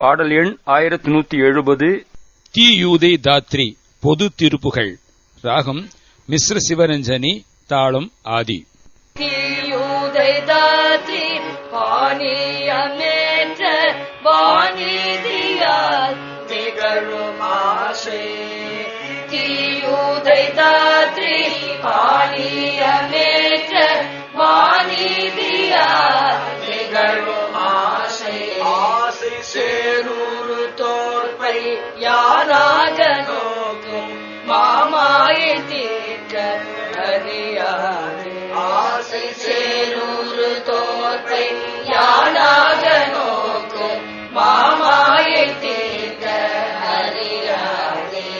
பாடல் எண் ஆயிரத்தி நூத்தி எழுபது தீயூதை தாத்ரி பொது திருப்புகள் ராகம் மிஸ்ர சிவரஞ்சனி தாளம் ஆதி. தீயூதைதாத்ரி பாணியமேற்ற வாணிதியா நிகழும் ஆசை. ஆசை. சேரூரு யாராக நோக்கும்? மாமாயை தீர்க்க அறியாது ஆசை சேரூறு தோற்றை யாராக நோக்கும்? மாமாயை தீர்க்க அறியாதே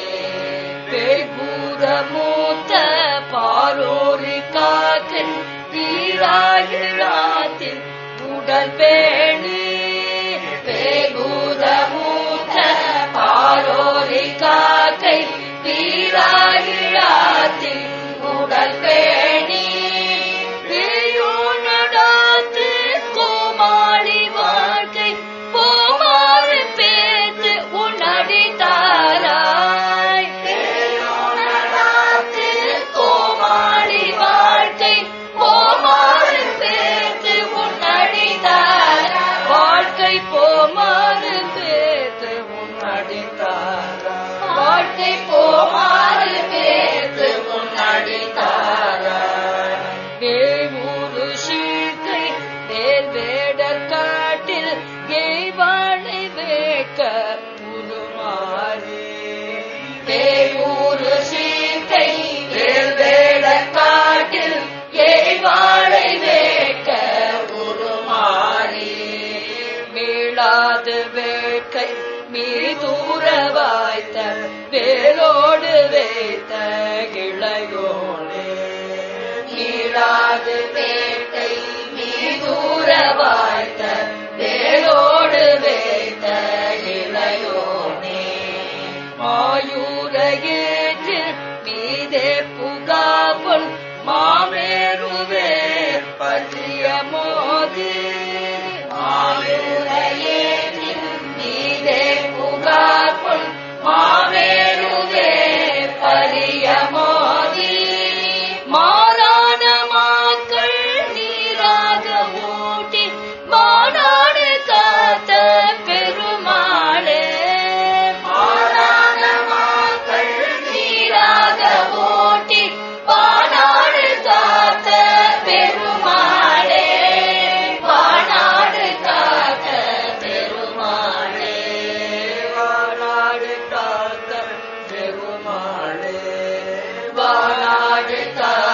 பெய்பூத மூத்த பாரோரி காத்தின் தீராயிராத்தின் உடல் பேணி மீது வேட்கை மீதூரவாய்த்த வேலோடு வைத்த கிளையோடு மீளாது வே America.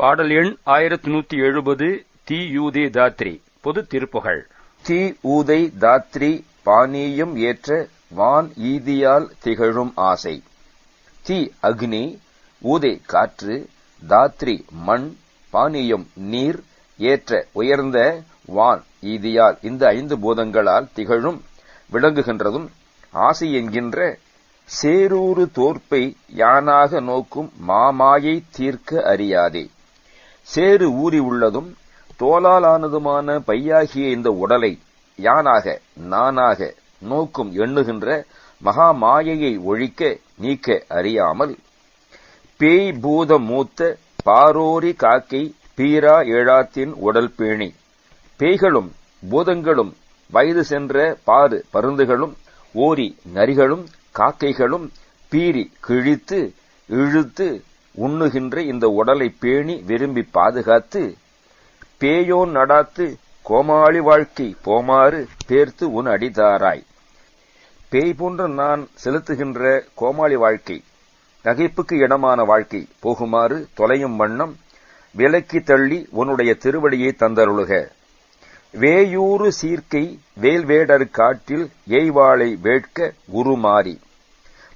பாடல் எண் ஆயிரத்தி நூத்தி எழுபது தி யூதே தாத்ரி பொது திருப்புகள் தி ஊதை தாத்ரி பானியம் ஏற்ற வான் ஈதியால் திகழும் ஆசை. தி அக்னி ஊதை காற்று தாத்ரி மண் பானியம் நீர் ஏற்ற உயர்ந்த வான் ஈதியால் இந்த ஐந்து பூதங்களால் திகழும் விளங்குகின்றதும் ஆசை என்கின்ற சேரூறு தோற்பை யானாக நோக்கும் மாமாயை தீர்க்க அறியாதே. சேறு ஊறி உள்ளதும் தோலாலானதுமான பையாகிய இந்த உடலை யானாக நானாக நோக்கும் எண்ணுகின்ற மகா மாயையை ஒழிக்க நீக்க அறியாமல் பேய் பூத மூத்த பாரோரி காக்கை பீரா ஏழாத்தின் உடல் பேணி பேய்களும் பூதங்களும் வயது சென்ற பாரு பருந்துகளும் ஓரி நரிகளும் காக்கைகளும் பீறி கிழித்து இழுத்து உண்ணுகின்ற இந்த உடலை பேணி விரும்பி பாதுகாத்து பேயோன் நடாத்து கோமாளி வாழ்க்கை போமாறு பேர்த்து உன் அடிதாராய். பேய் போன்ற நான் செலுத்துகின்ற கோமாளி வாழ்க்கை நகைப்புக்கு இடமான வாழ்க்கை போகுமாறு தொலையும் வண்ணம் விலக்கி தள்ளி உன்னுடைய திருவடியை தந்தருளுக. வேயூறு சீர்க்கை வேல்வேடர் காட்டில் ஏய்வாளை வேட்க உருமாறி.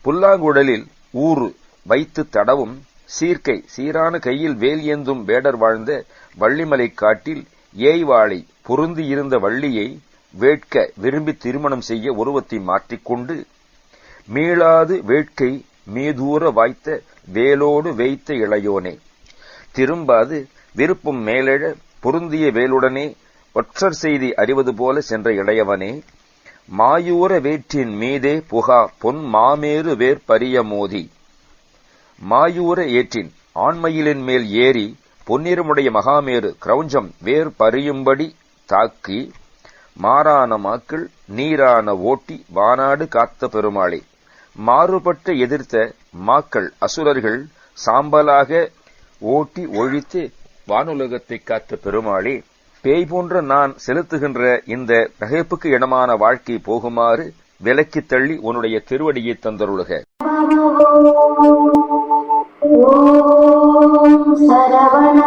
புல்லாங்குடலில் ஊறு வைத்து தடவும் சீர்க்கை சீரான கையில் வேல் ஏந்தும் வேடர் வாழ்ந்த வள்ளிமலை காட்டில் ஏய்வாளை பொருந்தியிருந்த வள்ளியை வேட்க விரும்பி திருமணம் செய்ய உருவத்தை மாற்றிக்கொண்டு மீளாது வேட்கை மீதூர வாய்த்த வேலோடு வைத்த இளையோனே. திரும்பாது விருப்பம் மேலெழ பொருந்திய வேலுடனே ஒற்றர் செய்தி அறிவது போல சென்ற இளையவனே மாயூர வேற்றின் மீதே புகா பொன் மாமேறு வேற்பரிய மோதி. மாயூர ஏற்றின் ஆண்மயிலின் மேல் ஏறி பொன்னிறமுடைய மகாமேரு கிரௌஞ்சம் வேர் பறியும்படி தாக்கி மாறான மாக்கள் நீரான ஓட்டி வானாடு காத்த பெருமாளே. மாறுபட்ட எதிர்த்த மாக்கள் அசுரர்கள் சாம்பலாக ஓட்டி ஒழித்து வானுலகத்தை காத்த பெருமாளே பேய் போன்ற நான் செலுத்துகின்ற இந்த நகைப்புக்கு இடமான வாழ்க்கை போகுமாறு விலக்கித் தள்ளி உன்னுடைய திருவடியை தந்தருளுக. ॐ सरवण